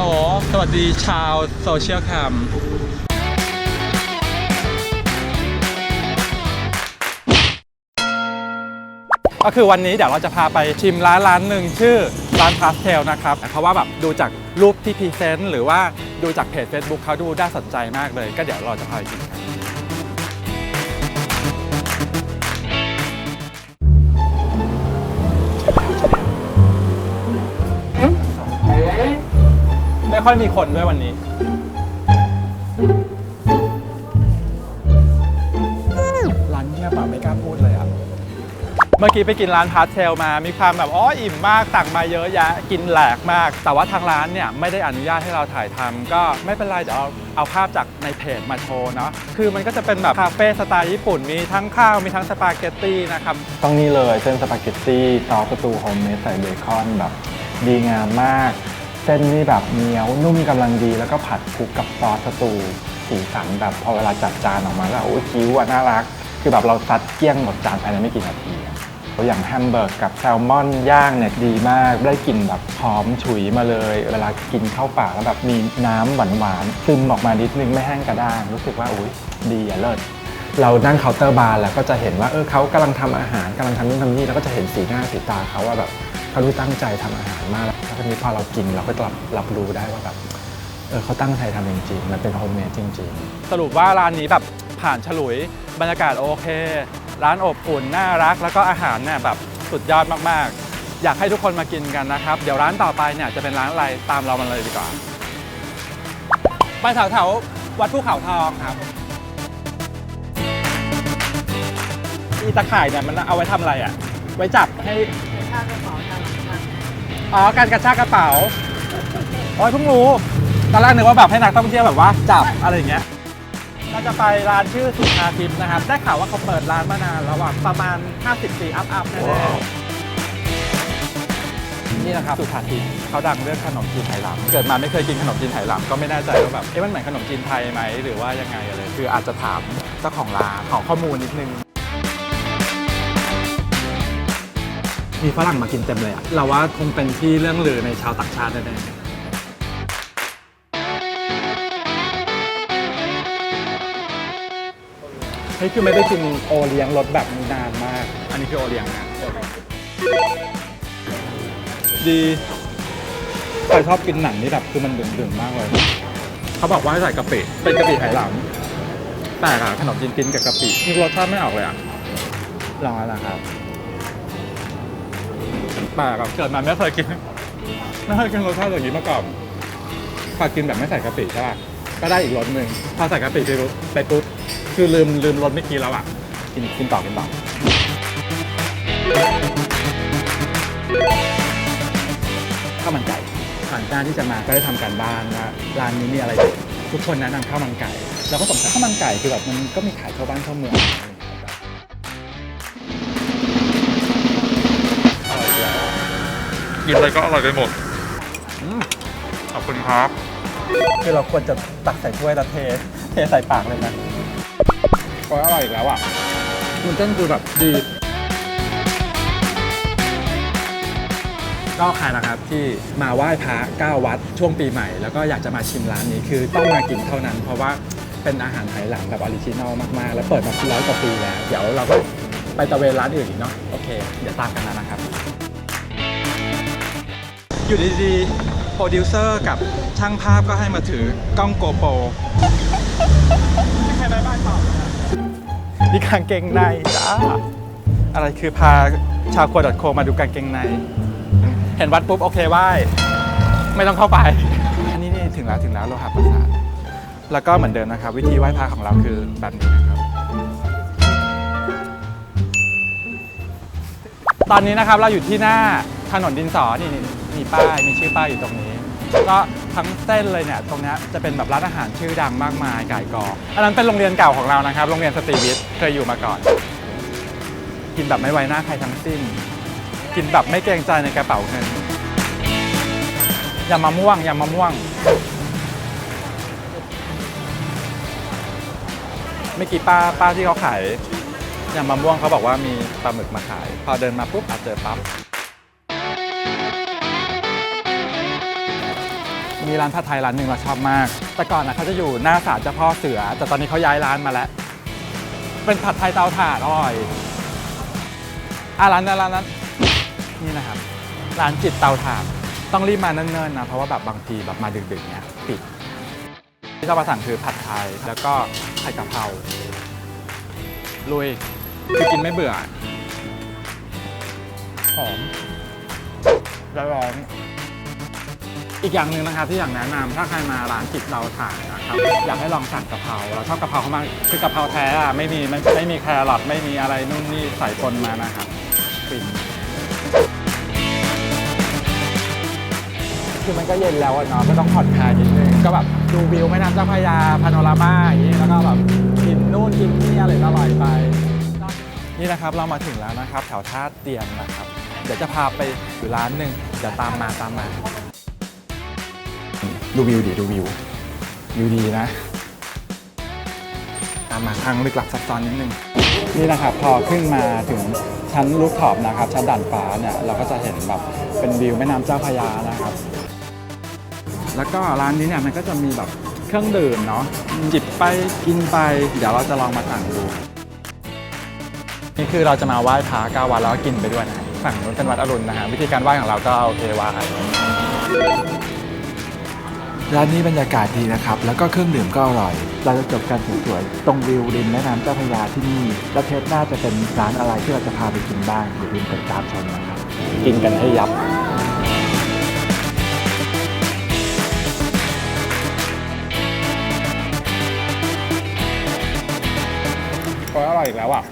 ลสวัสดีชาวโซเชียลแคมก็คือวันนี้เดี๋ยวเราจะพาไปชิมร้านร้านหนึ่งชื่อร้านพาสเทลนะครับเพราะว่าแบบดูจากรูปที่พรีเซนต์หรือว่าดูจากเพจ Facebook เขาดูน่าสนใจมากเลย ก็เดี๋ยวเราจะพาไปชิมกัน ค่อยมีคนด้วยวันนี้ ร้านเงียบอะไม่กล้าพูดเลยอะเมื่อกี้ไปกินร้านพาสเทลมา มีความแบบอ๋ออิ่มมากสั่งมาเยอะแยะกินแหลกมาก แต่ว่าทางร้านเนี่ยไม่ได้อนุญาตให้เราถ่ายทำก็ไม่เป็นไรเดี๋ยวเอาเอาภาพจากในเพจมาโชว์เนาะคือมันก็จะเป็นแบบคาเฟ่สไตล์ญี่ปุ่นมีทั้งข้าวมีทั้งสปาเกตตี้นะครับ ต้องนี่เลยเส้นสปาเกตตี้ซอสสตูโฮมเมดใส่เบคอนแบบ ดีงามมาก เส้นนี่แบบเหนียวนุ่มกำลังดี แล้วก็ผัดคลุกกับซอสสตูสีสันแบบพอเวลาจัดจานออกมาแล้วโอ้ยคิ้วอะน่ารัก คือแบบเราซัดเกลี้ยงหมดจานภายในไม่กี่นาทีอะอย่างแฮมเบอร์กกับแซลมอนย่างเนี่ยดีมากได้กลิ่นแบบหอมฉุยมาเลย เวลากินเข้าปากแล้วแบบมีน้ำหวานๆซึมออกมานิดนึงไม่แห้งกระด้างรู้สึกว่าอุ้ยดีอะเลิศเรานั่งเคาน์เตอร์บาร์แล้วก็จะเห็นว่าเออเขากำลังทำอาหารกำลังทำนู่นทำนี่แล้วก็จะเห็นสีหน้าสีตาเขาว่าแบบ เขาดูตั้งใจทำอาหารมากแล้วทีนี้พอเรากินเราก็รับรับรู้ได้ว่าแบบเออเขาตั้งใจทำจริงๆ มันเป็นโฮมเมดจริงๆ สรุปว่าร้านนี้แบบผ่านฉลุยบรรยากาศโอเค ร้านอบอุ่นน่ารัก แล้วก็อาหารเนี่ยแบบสุดยอดมากๆ อยากให้ทุกคนมากินกันนะครับ เดี๋ยวร้านต่อไปเนี่ยจะเป็นร้านอะไรตามเรามาเลยดีกว่า ไปแถววๆวัดภูเขาทองครับอีตะข่ายเนี่ยมันเอาไว้ทำอะไรอะ ไว้จับให้ อ๋อการกระชากกระเป๋าอ๋อเพิ่งรู้ตอนแรกนึกว่าแบบให้นักท่องเที่ยวแบบว่าจับอะไรอย่างเงี้ยเราจะไปร้านชื่อสุขาทิพย์นะครับได้ข่าวว่าเขาเปิดร้านมานานแล้วอะประมาณ 50ปีอัพอัพแน่ๆนี่นะครับสุขาทิพย์เขาดังเรื่องขนมจีนไหหลำเกิดมาไม่เคยกินขนมจีนไหหลำก็ไม่แน่ใจว่าแบบเอ๊ะมันเหมือนขนมจีนไทยไหมหรือว่ายังไงอะไรคืออาจจะถามเจ้าของร้านขอข้อมูลนิดนึง มีฝรั่งมากินเต็มเลยอะเราว่าคงเป็นที่เรื่องลือในชาวต่างชาติแน่ๆ นี่คือไม่ได้กินโอเลี้ยงรสแบบนี้นานมาก อันนี้คือโอเลี้ยงนะดีใครชอบกินหนังนี่แบบคือมันดึงๆมากเลย เขาบอกว่าให้ใส่กะปิ เป็นกะปิไหหลำแต่อะขนมจีนกินกับกะปินี่รสชาติไม่ออกเลยอะลองแล้วนะครับ แปลกอะเกิดมาไม่เคยกิน ไม่เคยกินรสชาติอย่างนี้มาก่อนพอกินแบบไม่ใส่กะปิใช่ป่ะก็ได้อีกรสหนึ่งพอใส่กะปิไปปุ๊บไปปุ๊บคือลืมลืมรสเมื่อกี้แล้วอะกินกินต่อกินต่อข้าวมันไก่ก่อนหน้าที่จะมาก็ได้ทำการบ้านว่าร้านนี้มีอะไรเด็ดทุกคนแนะนำข้าวมันไก่เราก็สงสัยข้าวมันไก่คือแบบมันก็มีขายเข้าบ้านเข้าเมือง กินอะไรก็อร่อยไปหมดขอบคุณครับ คือเราควรจะตักใส่ถ้วยแล้วเท เทใส่ปากเลยนะก็อร่อยอีกแล้วอะคุณเต้นคือแบบดี ก็ใครนะครับที่มาไหว้พระ9วัดช่วงปีใหม่ แล้วก็อยากจะมาชิมร้านนี้คือต้องมากินเท่านั้น เพราะว่าเป็นอาหารไหหลำแบบออริจินอลมากๆ แล้วเปิดมาร้อยกว่าปีแล้ว เดี๋ยวเราก็ไปตะเวนร้านอื่นอีกเนาะโอเค เดี๋ยวตามกันนะนะครับ อยู่ดีๆ โปรดิวเซอร์กับช่างภาพก็ให้มาถือกล้องโกโปรไม่ใครบายบายต่อนี่กางเกงในจ้า อะไรคือพาชาวโคดโคมาดูกางเกงใน เห็นวัดปุ๊บ โอเคไหว้ไม่ต้องเข้าไป อันนี้นี่ถึงแล้วถึงแล้วโลหะประสาทแล้วก็เหมือนเดิมนะครับ วิธีไหว้พระของเราคือแบบนี้นะครับ ตอนนี้นะครับเราอยู่ที่หน้าถนนดินสอนี่นี่ มีป้ายมีชื่อป้ายอยู่ตรงนี้ ก็ทั้งเส้นเลยเนี่ยตรงนี้จะเป็นแบบร้านอาหารชื่อดังมากมายไก่กออันนั้นเป็นโรงเรียนเก่าของเรานะครับ โรงเรียนสตรีวิทย์เคยอยู่มาก่อน กินแบบไม่ไว้หน้าใครทั้งสิ้น กินแบบไม่เกรงใจในกระเป๋าเงินยำมะม่วงยำมะม่วงเมื่อกี้ป้าป้าที่เขาขายยำมะม่วงเขาบอกว่ามีปลาหมึกมาขาย พอเดินมาปุ๊บอาจเจอปั๊บ มีร้านผัดไทยร้านหนึ่งเราชอบมาก แต่ก่อนนะเขาจะอยู่หน้าศาลเจ้าพ่อเสือ แต่ตอนนี้เขาย้ายร้านมาแล้ว เป็นผัดไทยเตาถ่านอร่อยอะร้านนั้นร้านนั้นนี่นะครับ ร้านจิตเตาถ่านต้องรีบมาเนิ่นๆนะเพราะว่าแบบบางทีแบบมาดึกๆเนี่ยปิดที่เรามาสั่งคือผัดไทยแล้วก็ไข่กะเพราลุยคือกินไม่เบื่อหอมล้วร้อน อีกอย่างหนึ่งนะครับที่อยากแนะนำถ้าใครมาร้านจิตเราถ่ายนะครับอยากให้ลองสั่งกะเพราเราชอบกะเพราเขามากคือกะเพราแท้อะไม่มีไม่ไม่มีแครอทไม่มีอะไรนู่นนี่ใส่ปนมานะครับฟินคือมันก็เย็นแล้วอะเนาะก็ต้องผ่อนคลายนิดนึงก็แบบดูวิวแม่น้ำเจ้าพระยาพาโนรามาอย่างนี้แล้วก็แบบกินนู่นกินนี่อะไรอร่อยไป นี่นะครับเรามาถึงแล้วนะครับ แถวท่าเตียนนะครับ เดี๋ยวจะพาไปอยู่ร้านหนึ่งเดี๋ยวตามมาตามมา ดูวิวดิดูวิววิวดีนะ ตามมาทางลึกลับซับซ้อนนิดนึง นี่นะครับพอขึ้นมาถึงชั้นรูฟท็อปนะครับ ชั้นด่านฟ้าเนี่ยเราก็จะเห็นแบบเป็นวิวแม่น้ำเจ้าพระยานะครับ แล้วก็ร้านนี้เนี่ยมันก็จะมีแบบเครื่องดื่มเนาะจิบไปกินไป เดี๋ยวเราจะลองมาสั่งดู นี่คือเราจะมาไหว้พระเก้าวัดแล้วก็กินไปด้วยนะฝั่งนู้นเป็นวัดอรุณนะฮะวิธีการไหว้ของเราก็โอเคไหว้ ร้านนี้บรรยากาศดีนะครับ แล้วก็เครื่องดื่มก็อร่อย เราจะจบกันสวยๆ ตรงวิวริมแม่น้ำเจ้าพระยาที่นี่ แล้วเทปหน้าจะเป็นร้านอะไรที่เราจะพาไปกินบ้างอย่าลืมติดตามชมนะครับ กินกันให้ยับก็อร่อยอีกแล้วอะ